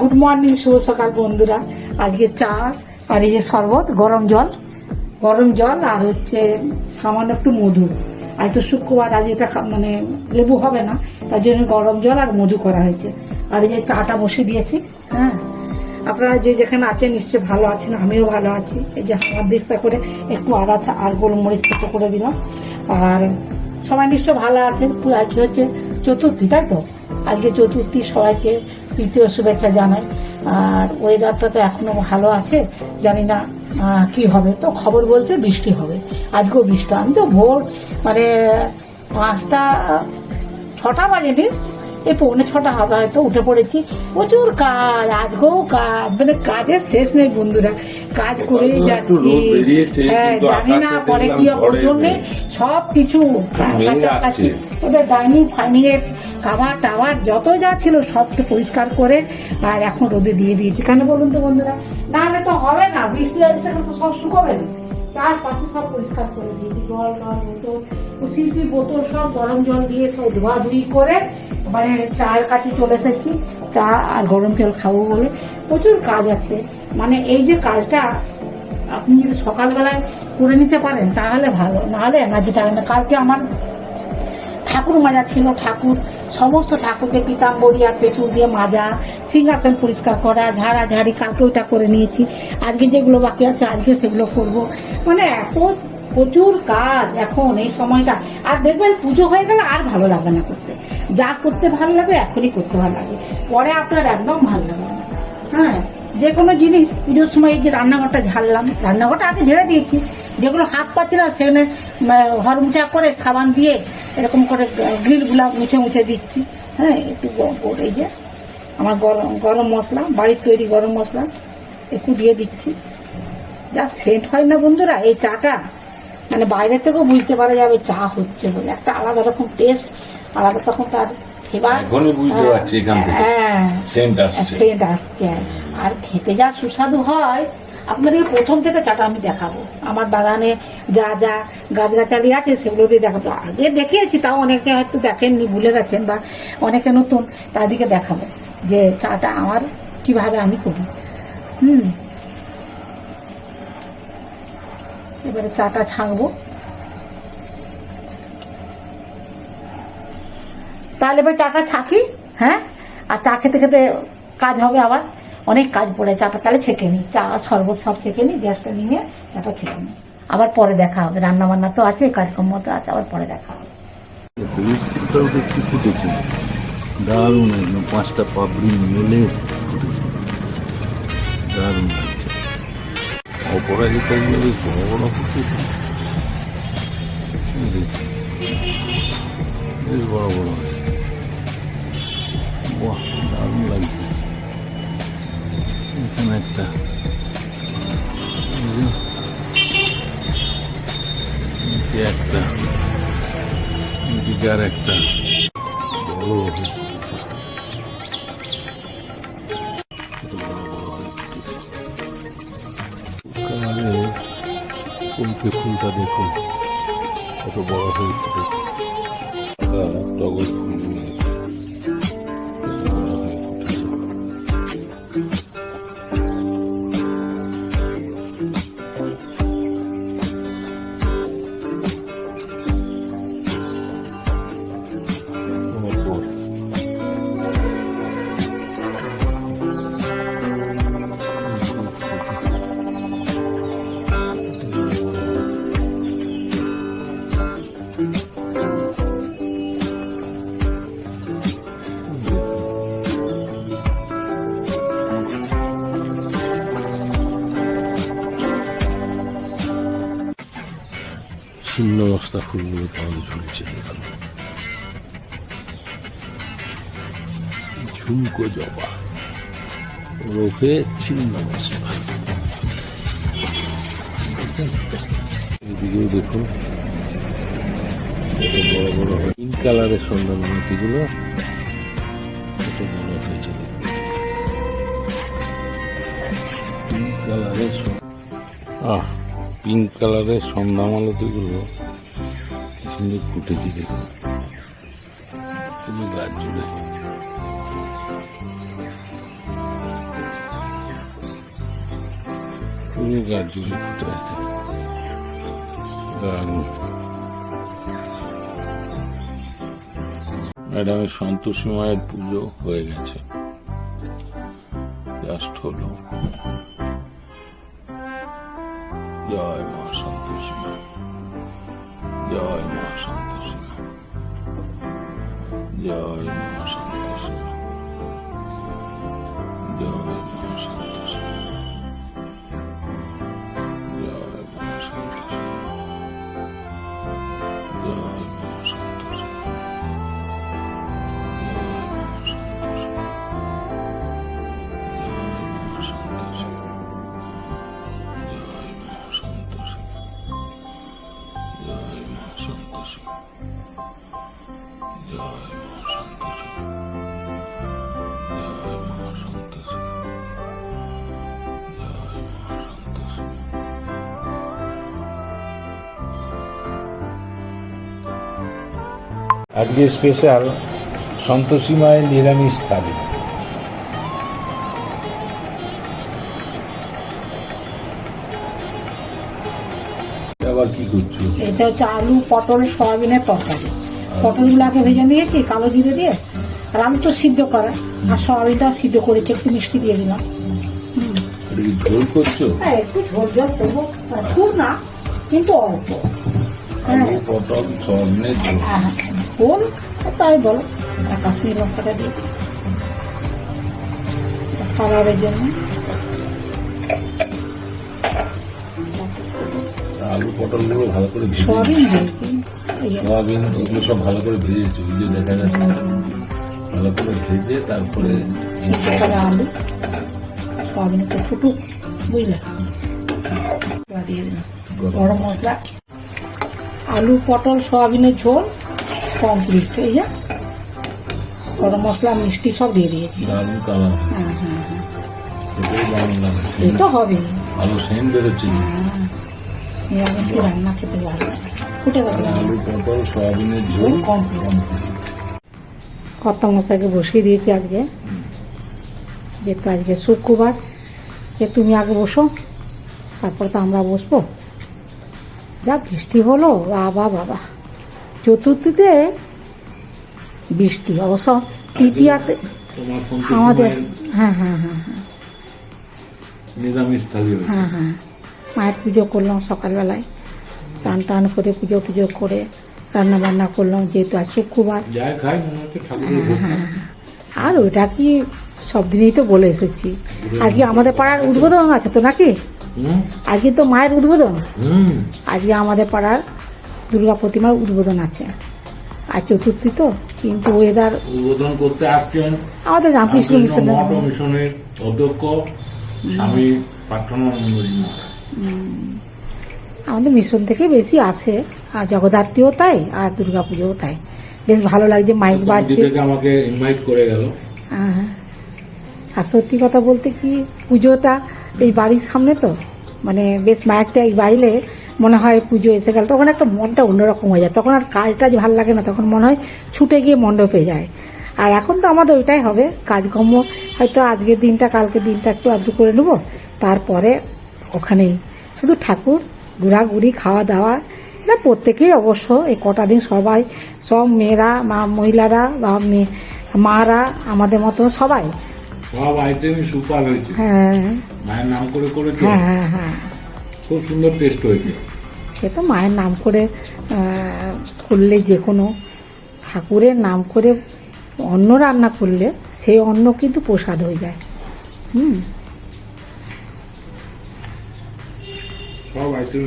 Good morning শুভ সকাল বন্ধুরা। আজকে চা আর এই যে শরবত, গরম জল। গরম জল আর হচ্ছে সামান্য একটু মধু। আজ তো শুক্রবার, আজ এটা মানে লেবু হবে না, তার জন্য গরম জল আর মধু করা হয়েছে। আর এই যে চাটা বসে দিয়েছি হ্যাঁ? আপনারা যে যেখানে আছেন নিশ্চয়ই ভালো আছেন, আমিও ভালো আছি। এই যে হাত দিস্তা করে একটু আদা আর গোলমরিচ থেকে করে দিলাম। আর সবাই নিশ্চয় ভালো আছেন। তো আজকে হচ্ছে চতুর্থী, তাই তো? আজকে চতুর্থী, সবাইকে তৃতীয় শুভেচ্ছা জানাই। আর ওয়েদারটা তো এখনও ভালো আছে জানি না কি হবে। তো খবর বলছে বৃষ্টি হবে। আজকেও বৃষ্টি। আমি তো ভোর মানে পাঁচটা ছটা বাজে বাজেনি এই পৌনে ছটা হবে হয়তো উঠে পড়েছি। প্রচুর কাজ আজকেও কাজ মানে কাজের শেষ নেই বন্ধুরা। কাজ করেই যাচ্ছি। হ্যাঁ জানি না পরে কি জন্যে সব কিছু। ওদের ডাইনিং ফাইনিং এর খাবার টাবার যত যা ছিল সব তো পরিষ্কার করে আর এখন রোদে দিয়ে দিয়েছি। কেন বলুন তো বন্ধুরা? না হলে তো হবে না, বৃষ্টি আসছে তো সব শুকোবে না। চারপাশে সব পরিষ্কার করে দিয়েছি, জল টল, বোতল সিসি বোতল সব গরম জল দিয়ে সব ধোয়া ধুই করে মানে চায়ের কাছে চলে এসেছি। চা আর গরম জল খাব বলে প্রচুর কাজ আছে। মানে এই যে কাজটা আপনি যদি সকালবেলায় করে নিতে পারেন, তাহলে ভালো। নাহলে এনার্জি থাকে না, কালকে আমার ঠাকুর মাজা ছিল, ঠাকুর সমস্ত ঠাকুরকে পিতাম্বরী আর পেঁচুর দিয়ে মাজা, সিংহাসন পরিষ্কার করা, ঝাড়া ঝাড়ি কালকে ওইটা করে নিয়েছি। আজকে যেগুলো বাকি আছে, আজকে সেগুলো করব। মানে এত প্রচুর কাজ এখন এই সময়টা। আর দেখবেন পুজো হয়ে গেলে আর ভালো লাগে না করতে। যা করতে ভালো লাগে, এখনই করতে ভালো লাগে। পরে আপনার একদম ভালো লাগে না। হ্যাঁ যে কোনো জিনিস, পুজোর সময় যে রান্নাঘরটা ঝাড়লাম, রান্নাঘরটা আগে ঝেড়ে দিয়েছি। যেগুলো হাত পাচ্ছি না সেখানে হরমচা করে সাবান দিয়ে এরকম করে গ্রিলগুলা মুছে মুছে দিচ্ছি। হ্যাঁ একটু এই যে আমার গরম গরম মশলা বাড়ির তৈরি গরম মশলা একটু দিয়ে দিচ্ছি। যা সেন্ট হয় না বন্ধুরা এই চাটা। মানে বাইরে থেকেও বুঝতে পারা যাবে চা হচ্ছে বলে। একটা আলাদা রকম টেস্ট আলাদা তখন তার এখান থেকে। হ্যাঁ সেন্ট আসছে। আর খেতে যা সুস্বাদু হয় আপনাদের প্রথম থেকে চাটা আমি দেখাবো। আমার বাগানে যা যা গাছগাছালি আছে সেগুলো দিয়ে দেখাবো। আগে দেখিয়েছি, তাও অনেকে হয়তো দেখেননি, ভুলে গেছেন বা অনেকে নতুন তাদেরকে দেখাবো যে চাটা আমার কীভাবে আমি করি। হুম। এবারে চাটা ছাঁকবো। তাহলে এবার চাটা ছাঁকি হ্যাঁ? আর চা খেতে খেতে কাজ হবে আবার। অনেক কাজ পড়ে চাটা তাহলে ছেঁকে নিই চা, শরবত সব ছেঁকে নিই গ্যাসটা নিয়ে চাটা ছেঁকে নিই আবার পরে দেখা হবে। রান্না বান্না তো আছে, কাজকর্ম তো আছে, আবার পরে দেখা হবে। একদম পাঁচটা পাবড়ি মেলে দারুণ লাগছে। অপরাজিতা বেশ বড় বড়। বেশ বড় বড় বাহ, দারুণ লাগছে। এখানে একটা। একটা। একটা। একেবারে কমকে ফুলটা দেখুন। কত বড় হয়ে টগর ফুল। ছিন্ন মস্তা ফুলগুলো কেমন ঝুলছে দেখুন ঝুমকো জবা। ওরফে ছিন্ন মস্তা এদিকেও দেখুন বড় বড় পিঙ্ক কালারের সন্ধান কালারের আহ! পিঙ্ক কালারের সন্ধ্যা মালতিগুলো সুন্দর ফুটেছে দেখুন পুরো গাছ জুড়ে পুরো গাছ জুড়ে ফুটে আছে ম্যাডামের সন্তোষী মায়ের পুজো হয়ে গেছে। জাস্ট হলো। জয় মা সন্তোষী মা জয় মা আজকে স্পেশাল সন্তোষী মায়ের নিরামিষ থালি আবার কি করছ? এটা হচ্ছে আলু পটল সয়াবিনের তরকারি। পটলগুলোকে ভেজে নিয়েছি কালো জিরে দিয়ে। আর আলু তো সিদ্ধ করা আর সয়াবিনটা সিদ্ধ করেছি একটু মিষ্টি দিয়ে দিলাম। ঝোল করছ? হ্যাঁ একটু ঝোল ঝোল করব। খুব না কিন্তু অল্প। হ্যাঁ। পটল সবনের ঝোল। হ্যাঁ ঝোল তাই বলো। কাশ্মীর লঙ্কাটা দিয়ে। কালারের জন্য। আলু পটলগুলো ভালো করে সয়াবিন ওগুলো সব ভালো করে ভেজেছো ভিডিও দেখা যাচ্ছে। ভালো করে ভেজে তারপরে আলু সয়াবিন একটু ফুটুক বুঝলে দিয়ে দিলাম। গরম মশলা আলু পটল সয়াবিনের ঝোল কমপ্লিট। এই যে গরম মশলা মিষ্টি সব দিয়ে দিয়েছি। দারুণ কালার। হ্যাঁ হ্যাঁ হ্যাঁ। তো হবে ভালো সেন্ট বেরোচ্ছে। হ্যাঁ। নিরামিষ রান্না খেতে ভালো লাগে। ফুটে গেছে আলু পটল সয়াবিনের ঝোল। কমপ্লিট কমপ্লিট কর্তা মশাইকে বসিয়ে দিয়েছি আজকে। যেহেতু আজকে শুক্রবার যে তুমি আগে বসো তারপর তো আমরা বসবো। যা বৃষ্টি হলো বাবা বাবা চতুর্থীতে বৃষ্টি অবশ্য তৃতীয়াতে আমাদের হ্যাঁ হ্যাঁ হ্যাঁ হ্যাঁ। হয়েছে। হ্যাঁ হ্যাঁ। মায়ের পুজো করলাম সকালবেলায়। চান টান করে পুজো পুজো করে রান্না বান্না করলাম যেহেতু আজ শুক্রবার। হচ্ছে ঠাকুরের ভোগ আর ওটা কি সব দিনই তো বলে এসেছি। আজকে আমাদের পাড়ার উদ্বোধন আছে তো নাকি? আজকে তো মায়ের উদ্বোধন। আজকে আমাদের পাড়ার দুর্গা প্রতিমার উদ্বোধন আছে। আর চতুর্থী তো কিন্তু ওয়েদার উদ্বোধন করতে আসছেন আমাদের রামকৃষ্ণ মিশনের অধ্যক্ষ স্বামী মহারাজ। আমাদের মিশন থেকে বেশি আছে আর জগদ্ধাত্রীও তাই আর দুর্গা পুজোও তাই। বেশ ভালো লাগছে মাইক বাজছে থেকে আমাকে ইনভাইট করে গেল। হ্যাঁ। আর সত্যি কথা বলতে কি পুজোটা এই বাড়ির সামনে তো মানে বেশ মায়েরটা এই বাইলে মনে হয় পুজো এসে গেল তখন একটা মনটা অন্যরকম হয়ে যায় তখন আর কাজটা ভালো লাগে না তখন মনে হয় ছুটে গিয়ে মণ্ডপে যায়। আর এখন তো আমাদের ওইটাই হবে কাজকর্ম হয়তো আজকের দিনটা কালকের দিনটা একটু আধটু করে নেব তারপরে ওখানেই শুধু ঠাকুর ঘোরাঘুরি খাওয়া দাওয়া এটা প্রত্যেকেই অবশ্য এই কটা দিন সবাই সব মেয়েরা মা মহিলারা বা মারা আমাদের মতো সবাই। সব আইটেমই সুপার হয়েছে। হ্যাঁ। মায়ের নাম করে করে হ্যাঁ হ্যাঁ হ্যাঁ। খুব সুন্দর টেস্ট হয়েছে। সে তো মায়ের নাম করে করলে যে কোনো। ঠাকুরের নাম করে অন্ন রান্না করলে সেই অন্ন কিন্তু প্রসাদ হয়ে যায়। হুম। সব ভালো হয়েছে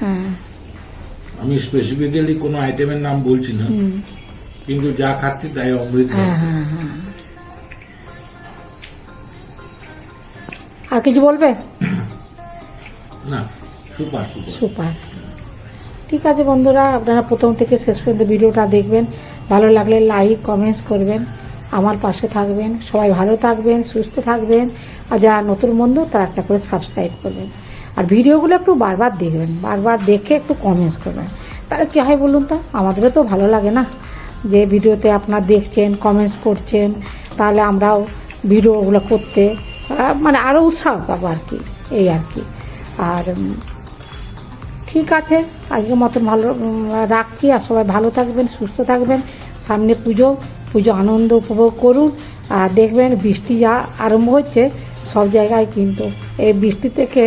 হ্যাঁ। আমি স্পেসিফিক্যালি কোনো আইটেমের নাম বলছি না। কিন্তু যা খাচ্ছি তাই অমৃত হ্যাঁ হ্যাঁ হ্যাঁ। আর কিছু বলবে? না সুপার সুপার। ঠিক আছে বন্ধুরা আপনারা প্রথম থেকে শেষ পর্যন্ত ভিডিওটা দেখবেন। ভালো লাগলে লাইক কমেন্টস করবেন। আমার পাশে থাকবেন। সবাই ভালো থাকবেন সুস্থ থাকবেন। আর যারা নতুন বন্ধু তারা একটা করে সাবস্ক্রাইব করবেন। আর ভিডিওগুলো একটু বারবার দেখবেন, বারবার দেখে একটু কমেন্টস করবেন। তাহলে কী হয় বলুন তো? আমাদেরও তো ভালো লাগে না যে ভিডিওতে আপনার দেখছেন কমেন্টস করছেন, তাহলে আমরাও ভিডিওগুলো করতে মানে আরও উৎসাহ পাবো আর কি, এই আর কি। আর ঠিক আছে, আজকের মতন ভালো রাখছি, আর সবাই ভালো থাকবেন, সুস্থ থাকবেন। সামনে পুজো পুজো আনন্দ উপভোগ করুন। আর দেখবেন বৃষ্টি যা আরম্ভ হচ্ছে, সব জায়গায় কিন্তু এই বৃষ্টি থেকে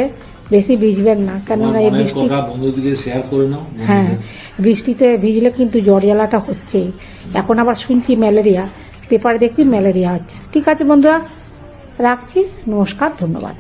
বেশি ভিজবেন না কেননা এই বৃষ্টি শেয়ার করে নাও হ্যাঁ বৃষ্টিতে ভিজলে কিন্তু জ্বর জ্বালাটা হচ্ছেই এখন আবার শুনছি ম্যালেরিয়া পেপার দেখছি ম্যালেরিয়া হচ্ছে। ঠিক আছে বন্ধুরা রাখছি নমস্কার ধন্যবাদ।